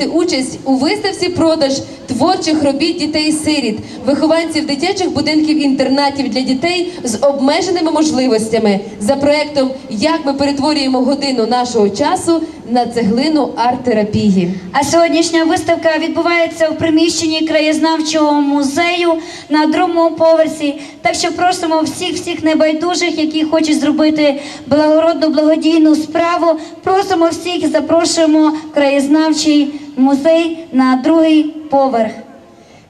прийняти участь у виставці продаж творчих робіт дітей-сиріт, вихованців дитячих будинків інтернатів для дітей з обмеженими можливостями за проектом Як ми перетворюємо годину нашого часу на цеглину арт-терапії. А сьогоднішня виставка відбувається в приміщенні краєзнавчого музею на другому поверсі. Так що просимо всіх всіх небайдужих, які хочуть зробити благородну благодійну справу. Просимо всіх, запрошуємо краєзнавчий музей на другий поверх.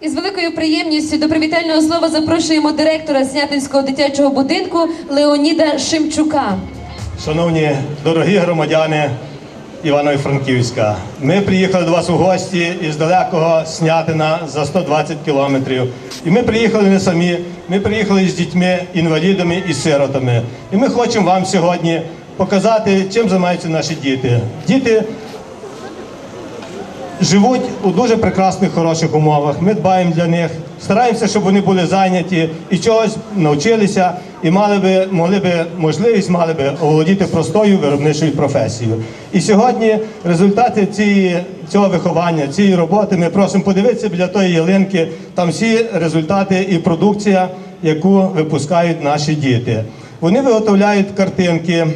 І з великою приємністю до привітального слова запрошуємо директора Снятинського дитячого будинку Леоніда Шимчука. Шановні дорогі громадяни Івано-Франківська, ми приїхали до вас у гості із далекого Снятина за 120 кілометрів. І ми приїхали не самі, ми приїхали з дітьми, інвалідами і сиротами. І ми хочемо вам сьогодні показати, чим займаються наші діти. Діти живуть у дуже прекрасних, хороших умовах. Ми дбаємо для них, стараємося, щоб вони були зайняті і чогось навчилися, і мали би, могли би можливість, мали би оволодіти простою виробничою професією. І сьогодні результати цієї, цього виховання, цієї роботи ми просимо подивитися біля тої ялинки. Там всі результати і продукція, яку випускають наші діти. Вони виготовляють картинки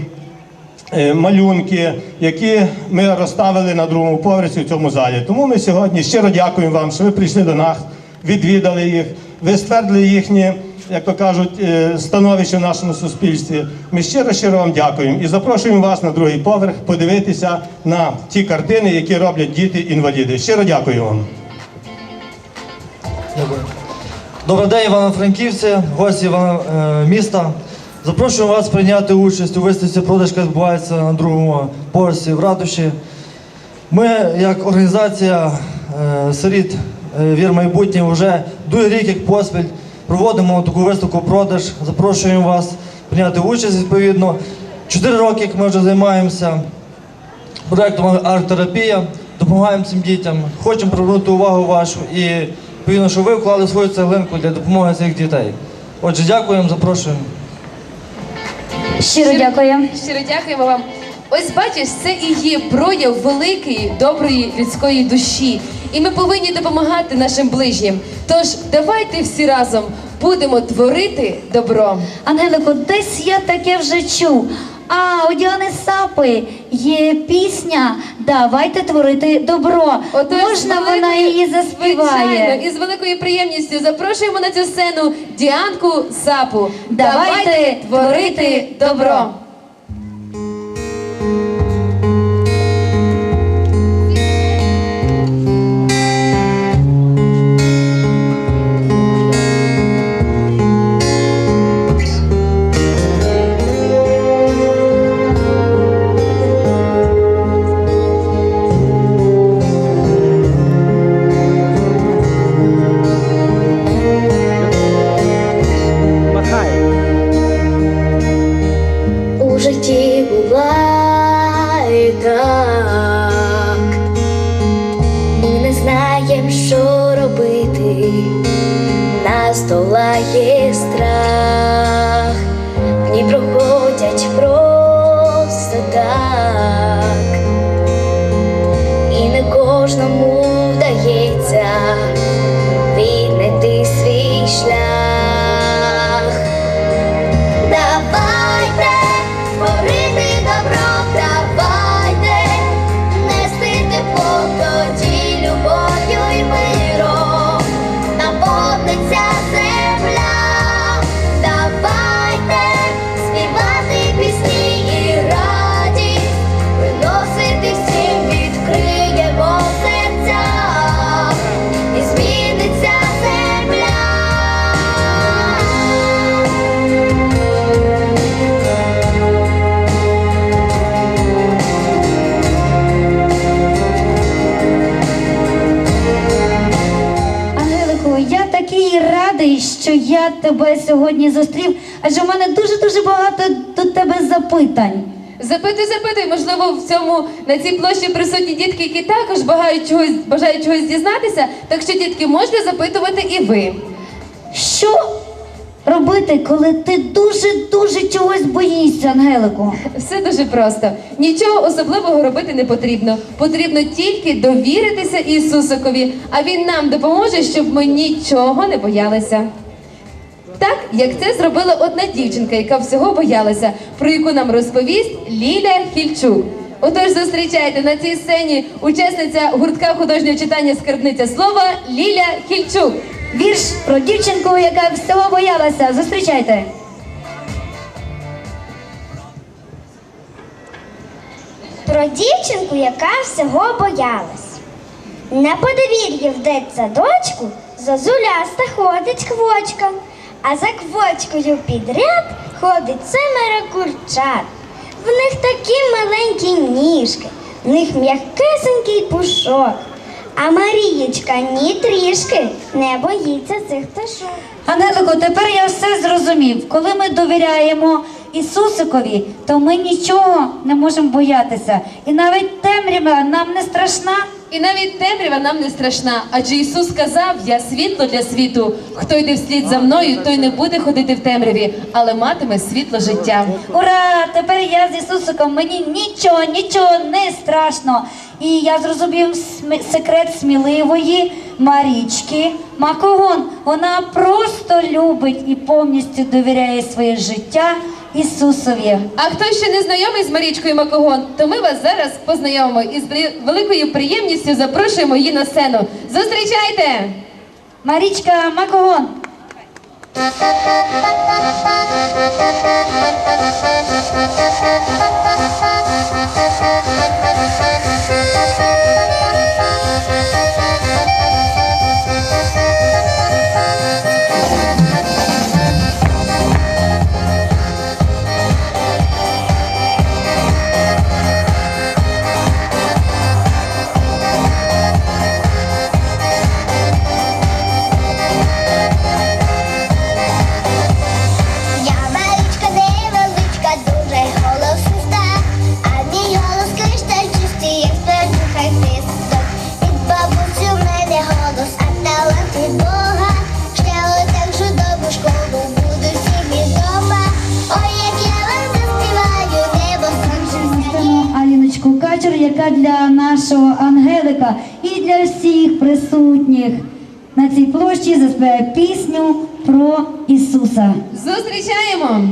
малюнки, які ми розставили на другому поверсі в цьому залі. Тому ми сьогодні щиро дякуємо вам, що ви прийшли до нас, відвідали їх, ви ствердили їхнє, як то кажуть, е, становище в нашому суспільстві. Ми щиро щиро вам дякуємо і запрошуємо вас на другий поверх подивитися на ті картини, які роблять діти-інваліди. Щиро дякую вам. Добрий день, Івано-Франківці, гості е, міста. Запрошуємо вас прийняти участь у виставці продаж, яка відбувається на другому поверсі в ратуші. Ми, як організація е, сиріт е, Вір майбутнє, вже другий рік як поспіль проводимо таку виставку продаж. Запрошуємо вас прийняти участь відповідно. Чотири роки, як ми вже займаємося проєктом арт-терапія, допомагаємо цим дітям. Хочемо привернути увагу вашу і відповідно, що ви вклали свою цеглинку для допомоги цих дітей. Отже, дякуємо, запрошуємо. Щиро дякую. Щиро дякуємо вам. Ось бачиш, це і є прояв великої, доброї людської душі. І ми повинні допомагати нашим ближнім. Тож давайте всі разом будемо творити добро. Ангелико, десь я таке вже чув. А у Діани Сапи є пісня Давайте творити добро. Ото Можна великою... вона її заспіває? Звичайно, і з великою приємністю запрошуємо на цю сцену Діанку Сапу. Давайте творити добро. Що я тебе сьогодні зустрів, адже в мене дуже-дуже багато до тебе запитань. Запитуй, запитуй, можливо, в цьому на цій площі присутні дітки, які також бажають чогось, бажають чогось дізнатися. Так що, дітки, можете запитувати і ви. Що робити, коли ти дуже-дуже чогось боїшся, Ангелику? Все дуже просто. Нічого особливого робити не потрібно. Потрібно тільки довіритися Ісусикові, а Він нам допоможе, щоб ми нічого не боялися. Так, як це зробила одна дівчинка, яка всього боялася, про яку нам розповість Ліля Хільчук. Отож, зустрічайте на цій сцені учасниця гуртка художнього читання скарбниця слова Ліля Хільчук. Вірш про дівчинку, яка всього боялася. Зустрічайте. Про дівчинку, яка всього боялась. На подвір'ї в дитсадочку зозуляста ходить квочка, а за квочкою підряд ходить семеро курчат. В них такі маленькі ніжки, в них м'якесенький пушок. А Марієчка ні трішки не боїться цих пташок. Ангелико, тепер я все зрозумів. Коли ми довіряємо Ісусикові, то ми нічого не можемо боятися. І навіть темрява нам не страшна. І навіть темрява нам не страшна, адже Ісус сказав: Я світло для світу. Хто йде вслід за мною, той не буде ходити в темряві, але матиме світло життя. Ура! Тепер я з Ісусиком, мені нічого, нічого не страшно. І я зрозумів секрет сміливої Марічки Макогон. Вона просто любить і повністю довіряє своє життя Ісусові. А хто ще не знайомий з Марічкою Макогон, то ми вас зараз познайомимо і з великою приємністю запрошуємо її на сцену. Зустрічайте! Марічка Макогон. Я присутніх на цій площі заспіває пісню про Ісуса. Зустрічаємо!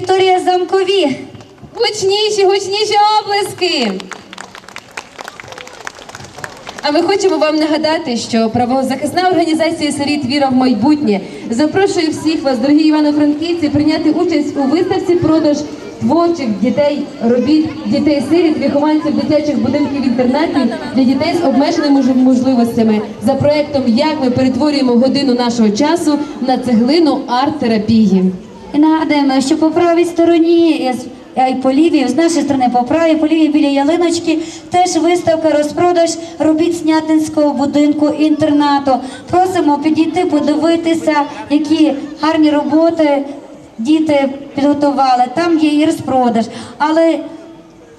Вікторія Замкові. Гучніші, гучніші оплески! А ми хочемо вам нагадати, що правозахисна організація «Сиріт Віра в майбутнє запрошує всіх вас, дорогі івано-франківці, прийняти участь у виставці продаж творчих дітей, робіт дітей-сиріт, вихованців дитячих будинків інтернатів для дітей з обмеженими можливостями за проектом Як ми перетворюємо годину нашого часу на цеглину арт-терапії. І нагадуємо, що по правій стороні, е, а й по лівій, з нашої сторони по правій, по лівій біля ялиночки, теж виставка розпродаж робіт Снятинського будинку інтернату. Просимо підійти, подивитися, які гарні роботи діти підготували. Там є і розпродаж. Але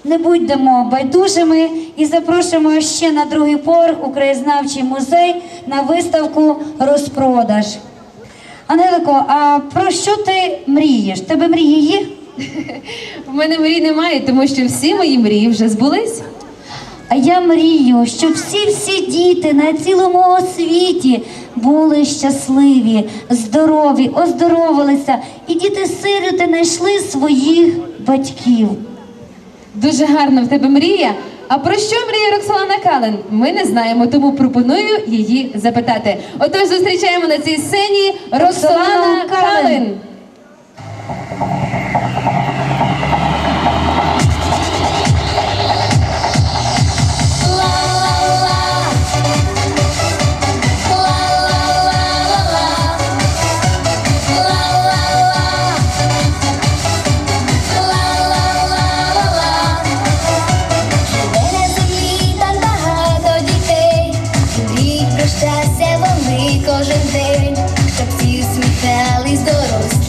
не будьмо байдужими і запрошуємо ще на другий поверх у музей на виставку розпродаж. Анелико, а про що ти мрієш? Тебе мрії є? В мене мрій немає, тому що всі мої мрії вже збулись. А я мрію, щоб всі-всі діти на цілому світі були щасливі, здорові, оздоровилися, і діти-сироти знайшли своїх батьків. Дуже гарна в тебе мрія. А про що мріє Роксолана Кален? Ми не знаємо, тому пропоную її запитати. Отож, зустрічаємо на цій сцені Роксолана Кален. Про вони кожен день, щоб всі усміхались дорослі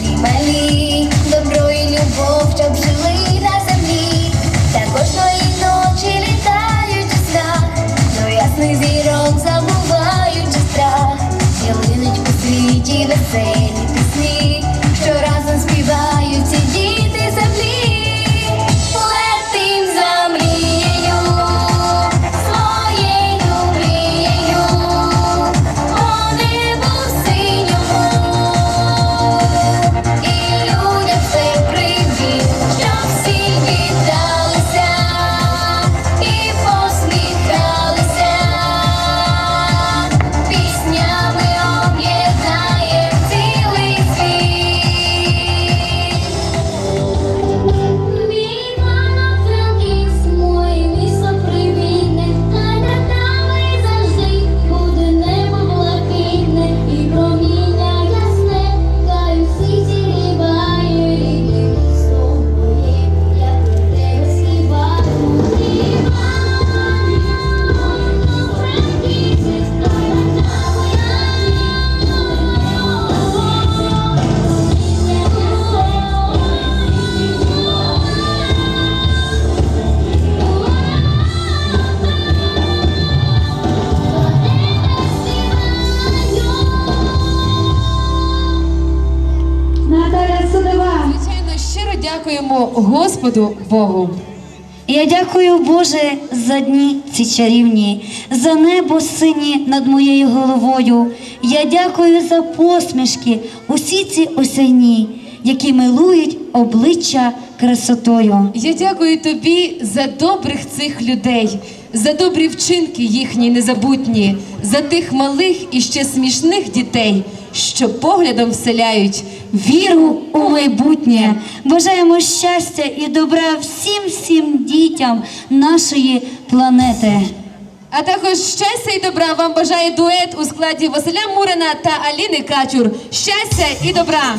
дякуємо Господу Богу. Я дякую Боже за дні ці чарівні, за небо сині над моєю головою. Я дякую за посмішки, усі ці осяйні, які милують обличчя красотою. Я дякую тобі за добрих цих людей, за добрі вчинки їхні незабутні, за тих малих і ще смішних дітей, що поглядом вселяють Віру у майбутнє. Бажаємо щастя і добра всім всім дітям нашої планети. А також щастя і добра вам бажає дует у складі Василя Мурина та Аліни Качур. Щастя і добра!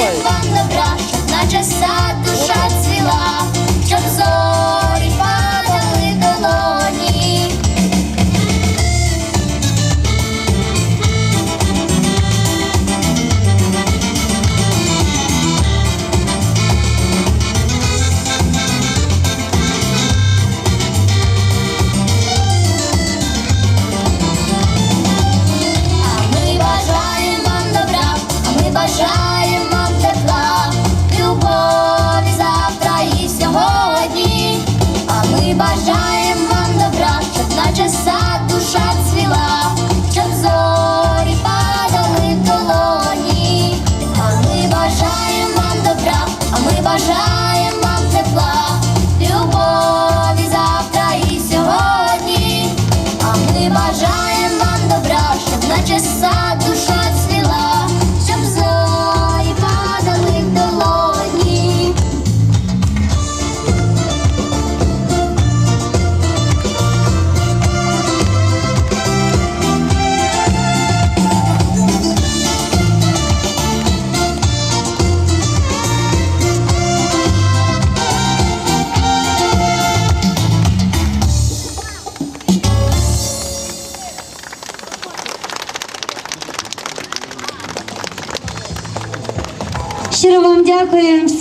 вам добра, наче сад душа цвіла.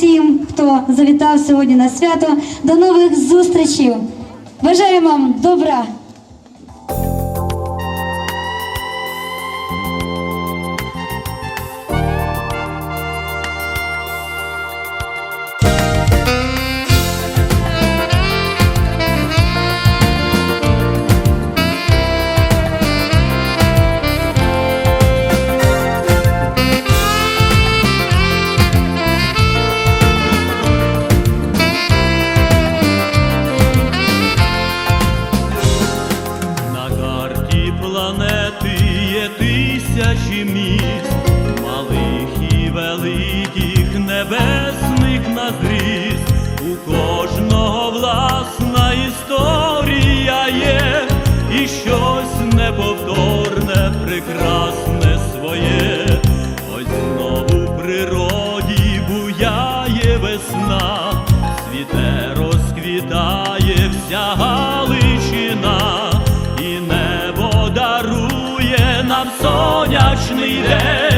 всім, хто завітав сьогодні на свято. До нових зустрічей. Бажаємо вам добра. нам сонячний день.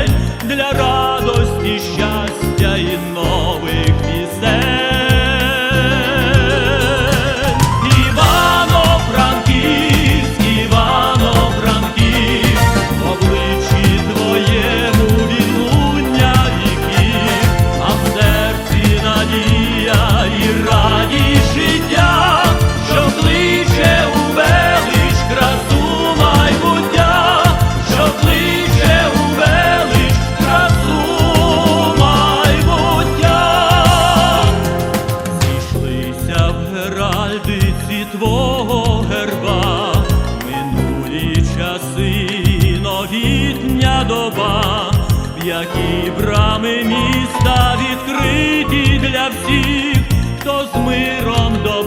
твого герба, минулі часи, новітня доба, в які брами міста відкриті для всіх, хто з миром до.